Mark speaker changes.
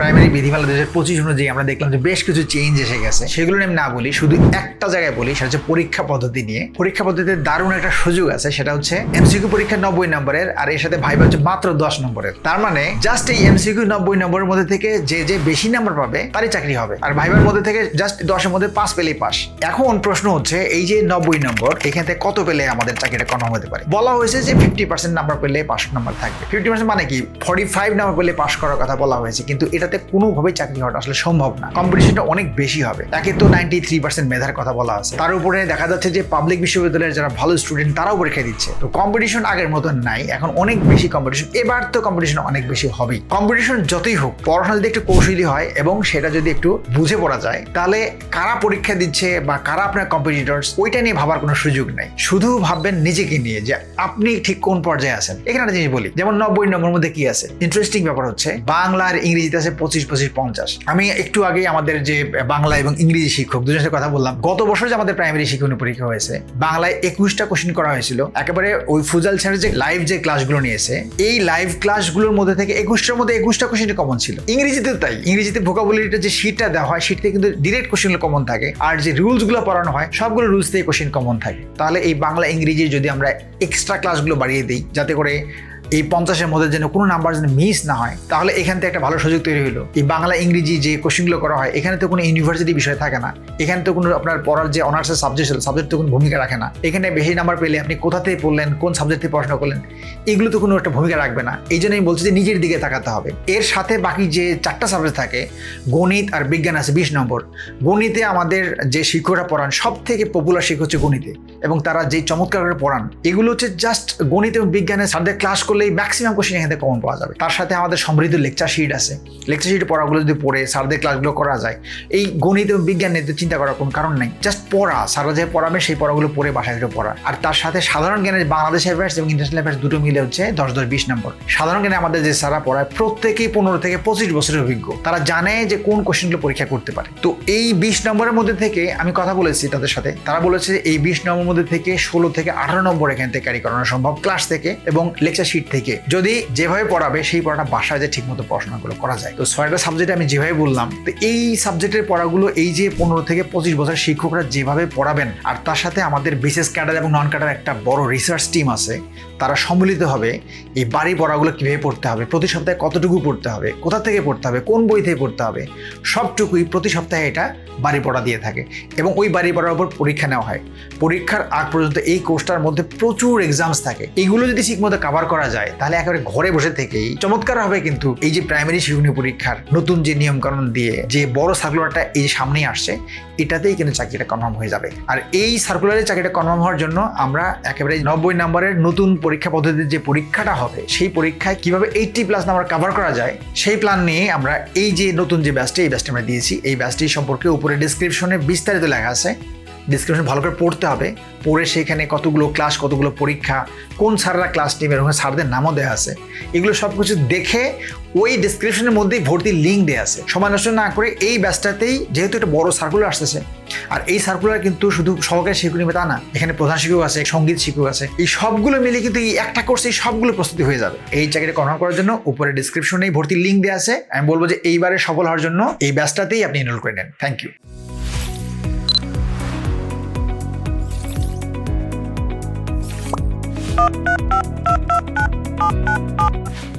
Speaker 1: Primary বিধিমালা দু হাজার পঁচিশ অনুযায়ী আমরা দেখলাম যে বেশ কিছু চেঞ্জ এসে গেছে। সেগুলো আমি না বলি, শুধু একটা জায়গায় বলি, সেটা হচ্ছে পরীক্ষা পদ্ধতি নিয়ে। পরীক্ষা পদ্ধতিতে দারুণ একটা সুযোগ আছে, সেটা হচ্ছে এমসিকিউ পরীক্ষা নব্বই নম্বরের, আর এর সাথে ভাইবা হচ্ছে মাত্র দশ নম্বরের। তার মানে জাস্ট এই এমসিকিউ নব্বই নম্বরের মধ্যে থেকে যে যে বেশি নাম্বার পাবে, তারই চাকরি হবে। আর ভাইবার মধ্যে থেকে জাস্ট দশের মধ্যে পাঁচ পেলেই পাস। এখন প্রশ্ন হচ্ছে, এই যে নব্বই নম্বর, এখান কত পেলে আমাদের চাকরিটা কনফার্ম হতে পারে? বলা হয়েছে যে ফিফটি পার্সেন্ট নাম্বার পেলে পাস নাম্বার থাকবে। ফিফটি পার্সেন্ট মানে কি? ফর্টি ফাইভ নাম্বার পেলে পাস করার কথা বলা হয়েছে, কিন্তু এটাতে কোনোভাবেই চাকরি হওয়াটা আসলে সম্ভব না। কম্পিটিশনটা অনেক বেশি হবে। একে তো নাইনটি থ্রি পার্সেন্ট মেধার কথা বলা আছে। তার উপরে দেখা যাচ্ছে যে পাবলিক বিশ্ববিদ্যালয়ের যারা ভালো স্টুডেন্ট তারাও পরীক্ষা দিচ্ছে। তো কম্পিটিশন আগের মতন নাই, এখন অনেক বেশি কম্পিটিশন এবার তো কম্পিটিশন অনেক বেশি হবেই। কম্পিটিশন যতই হোক পড়াশোনা যদি একটু কৌশলী হয় এবং সেটা যদি একটু বুঝে পড়া যায়, তাহলে কারা পরীক্ষা দিচ্ছে বা কারা আপনার কম্পিটিটর্স ওইটা নিয়ে ভাবার কোনো সুযোগ নেই। শুধু ভাববেন নিজেকে নিয়ে যে আপনি ঠিক কোন পর্যায়ে আছেন। এখানে একটা জিনিস বলি, যেমন নব্বই নম্বর মধ্যে কি আছে? ইন্টারেস্টিং ব্যাপার হচ্ছে বাংলা আর ইংরেজিতে আছে পঁচিশ পঁচিশ, পঞ্চাশ। আমি একটু আগে আমাদের যে বাংলা এবং ইংরেজি শিক্ষক, দুজনের সাথে কথা বললাম। গত বছর যে আমাদের প্রাইমারি শিক্ষণীয় পরীক্ষা হয়েছে, বাংলায় একুশটা কোশ্চেন করা হয়েছিল। একেবারে ওই ফুজাল স্যারের যে লাইভ যে ক্লাসগুলো নিয়েছে, এই লাইভ ক্লাসগুলোর মধ্যে থেকে একুশটার মধ্যে একুশটা কোশ্চেন কমন ছিল। ইংরেজিতে তাই। ইংরেজিতে ভোকাবুলারিটা যে শিটটা দেওয়া হয় শিট থেকে কিন্তু ডিরেক্ট কোশ্চেনগুলো কমন থাকে। আর যে রুলসগুলো পড়ানো হয়, সবগুলো রুলস থেকে কোশ্চেন কমন থাকে। তাহলে এই বাংলা ইংরেজি যদি আমরা এক্সট্রা ক্লাসগুলো বাড়িয়ে দিই, যাতে করে এই পঞ্চাশের মধ্যে যেন কোনো নাম্বার যেন মিস না হয়, তাহলে এখান থেকে একটা ভালো সুযোগ তৈরি হলো এই বাংলা, ইংরেজি যে কোশ্চেনগুলো করা হয়, এখানে তো কোনো ইউনিভার্সিটি বিষয় থাকে না। এখানে তো কোনো আপনার পড়ার যে অনার্সের সাবজেক্ট সাবজেক্ট তো কোনো ভূমিকা রাখে না। এখানে বেশি নাম্বার পেলে আপনি কোথা থেকে পড়লেন, কোন সাবজেক্ট থেকে পড়াশোনা করলেন, এগুলো তো কোনো একটা ভূমিকা রাখবে না। এই জন্য আমি বলছি যে নিজের দিকে তাকাতে হবে। এর সাথে বাকি যে চারটা সাবজেক্ট থাকে, গণিত আর বিজ্ঞান আছে বিশ নম্বর। গণিতে আমাদের যে শিক্ষকরা পড়ান সব থেকে পপুলার শিক্ষক হচ্ছে গণিতে। এবং তারা যে চমৎকার করে পড়ান, এগুলো হচ্ছে জাস্ট গণিত এবং বিজ্ঞানের স্যারদের ক্লাস করলেই ম্যাক্সিমাম কোশ্চেন এখান থেকে কমন পাওয়া যাবে। তার সাথে আমাদের সমৃদ্ধ লেকচার শিট আছে। লেকচার শিট পড়াগুলো যদি পড়ে, স্যারদের ক্লাসগুলো করা যায়, এই গণিত এবং বিজ্ঞান নিয়ে চিন্তা করার কোনো কারণ নেই। জাস্ট পড়া, স্যাররা যে পড়াবে সেই পড়াগুলো পড়ে বাসায় একটু পড়া। আর তার সাথে সাধারণ জ্ঞানের বাংলাদেশ অ্যাফেয়ার্স এবং ইন্টারন্যাশনাল অ্যাফেয়ার্স দুটো মিলে হচ্ছে দশ দশ বিশ নম্বর। সাধারণ জ্ঞানে আমাদের যে স্যাররা পড়ায়, প্রত্যেকেই পনেরো থেকে পঁচিশ বছরের অভিজ্ঞ। তারা জানে যে কোন কোশ্চেনগুলো পরীক্ষা করতে পারে। তো এই বিশ নম্বরের মধ্যে থেকে আমি কথা বলেছি তাদের সাথে। তারা বলেছে এই বিশ নম্বর মধ্যে থেকে ষোলো থেকে আঠারো নম্বর এখান থেকে ক্যারি করানো সম্ভব ক্লাস থেকে এবং লেকচার শিট থেকে। যদি যেভাবে পড়াবে, সেই পড়াটা বাসায় যে ঠিকমতো পড়াশোনাগুলো করা যায়। তো ছয়টা সাবজেক্ট আমি যেভাবে বললাম, তো এই সাবজেক্টের পড়াগুলো এই যে পনেরো থেকে পঁচিশ বছর শিক্ষকরা যেভাবে পড়াবেন, আর তার সাথে আমাদের বিশেষ ক্যাডার এবং নন ক্যাডার একটা বড় রিসার্চ টিম আছে, তারা সম্মিলিত হবে এই বাড়ি পড়াগুলো কীভাবে পড়তে হবে, প্রতি সপ্তাহে কতটুকু পড়তে হবে, কোথা থেকে পড়তে হবে, কোন বই থেকে পড়তে হবে, সবটুকুই প্রতি সপ্তাহে এটা বাড়ি পড়া দিয়ে থাকে। এবং ওই বাড়ি পড়ার উপর পরীক্ষা নেওয়া হয়। পরীক্ষার আগ পর্যন্ত এই কোর্সটার মধ্যে প্রচুর এক্সামস থাকে। এগুলো যদি ঠিকমতো কাভার করা যায়, তাহলে একেবারে ঘরে বসে থেকেই চমৎকার হবে কিন্তু এই যে প্রাইমারি শিক্ষণীয় পরীক্ষার নতুন যে নিয়মকানুন দিয়ে যে বড় সার্কুলারটা এই যে সামনেই আসছে, এটাতেই কিন্তু চাকরিটা কনফার্ম হয়ে যাবে। আর এই সার্কুলারে চাকরিটা কনফার্ম হওয়ার জন্য আমরা একেবারে নব্বই নম্বরের নতুন পরীক্ষা পদ্ধতির যে পরীক্ষাটা হবে, সেই পরীক্ষায় কীভাবে এইটটি প্লাস নাম্বার কভার করা যায়, সেই প্ল্যান নিয়ে আমরা এই যে নতুন যে ব্যাচটি এই ব্যাচটি আমরা দিয়েছি, এই ব্যাচটি সম্পর্কে উপরে ডিসক্রিপশনে বিস্তারিত লেখা আছে। ডিসক্রিপশন ভালো করে পড়তে হবে। পড়ে সেখানে কতগুলো ক্লাস কতগুলো পরীক্ষা, কোন স্যাররা ক্লাস নেবে এরকম স্যারদের নামও দেওয়া আছে। এগুলো সব কিছু দেখে ওই ডিসক্রিপশনের মধ্যেই ভর্তির লিঙ্ক দেওয়া আছে। সময় নষ্ট না করে এই ব্যাচটাতেই যেহেতু একটা বড় সার্কুলার আসতেছে, আর এই সার্কুলার কিন্তু শুধু সহকারী শিক্ষক নেবে তা না, এখানে প্রধান শিক্ষক আছে, সংগীত শিক্ষক আছে, এই সবগুলো মিলে কিন্তু এই একটা কোর্সে সবগুলো প্রস্তুতি হয়ে যাবে। এই চাকরিটা কনফার্ম করার জন্য উপরে ডিসক্রিপশনেই ভর্তির লিঙ্ক দেওয়া আছে। আমি বলব যে এইবারে সফল হওয়ার জন্য এই ব্যাচটাতেই আপনি এনরোল করে নেন। Thank you Thank you.